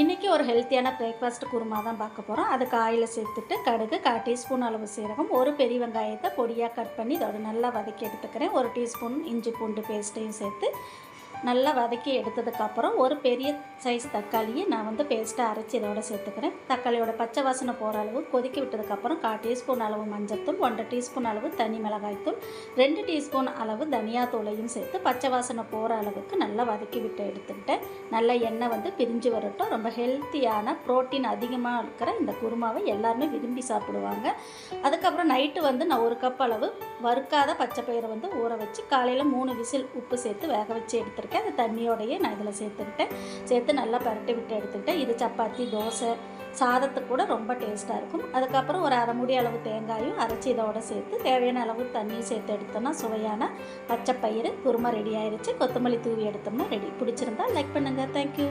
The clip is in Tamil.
இன்றைக்கி ஒரு ஹெல்த்தியான பிரேக்ஃபாஸ்ட் குருமா தான் பார்க்க போகிறோம் அதுக்கு ஆயில் சேர்த்துட்டு கடுகு கால் டீஸ்பூன் அளவு சீரகம் ஒரு பெரிய வெங்காயத்தை பொடியாக கட் பண்ணி இதோட நல்லா வதக்கி எடுத்துக்கிறேன். ஒரு டீஸ்பூன் இஞ்சி பூண்டு பேஸ்ட்டையும் சேர்த்து நல்லா வதக்கி எடுத்ததுக்கப்புறம் ஒரு பெரிய சைஸ் தக்காளியை நான் வந்து பேஸ்ட்டாக அரைச்சி இதோட சேர்த்துக்கிறேன். தக்காளியோட பச்சை வாசனை போகிற அளவு கொதிக்க விட்டதுக்கப்புறம் கால் டீஸ்பூன் அளவு மஞ்சத்தூள் ஒன்றரை டீஸ்பூன் அளவு தனி மிளகாய்த்தூள் ரெண்டு டீஸ்பூன் அளவு தனியாத்தூளையும் சேர்த்து பச்சை வாசனை போகிற அளவுக்கு நல்லா வதக்கி விட்டு எடுத்துக்கிட்டேன். நல்லா எண்ணெய் வந்து பிரிஞ்சு வரட்டும். ரொம்ப ஹெல்த்தியான ப்ரோட்டீன் அதிகமாக இருக்கிற இந்த குருமாவை எல்லாருமே விரும்பி சாப்பிடுவாங்க. அதுக்கப்புறம் நைட்டு வந்து நான் ஒரு கப் அளவு வறுக்காத பச்சை பயிரை வந்து ஊற வச்சு காலையில் மூணு விசில் உப்பு சேர்த்து வேக வச்சு எடுத்துருக்கேன். அந்த தண்ணியோடையே நான் இதில் சேர்த்துக்கிட்டேன். சேர்த்து நல்லா பரட்டி விட்டு எடுத்துக்கிட்டேன். இது சப்பாத்தி தோசை சாதத்துக்கு கூட ரொம்ப டேஸ்ட்டாக இருக்கும். அதுக்கப்புறம் ஒரு அரை முடி அளவு தேங்காயும் அரைச்சி இதோட சேர்த்து தேவையான அளவு தண்ணியும் சேர்த்து எடுத்தோம்னா சுவையான பச்சை பயிறு குருமா ரெடி ஆயிடுச்சு கொத்தமல்லி தூவி எடுத்தோம்னா ரெடி பிடிச்சிருந்தா லைக் பண்ணுங்கள் தேங்க்யூ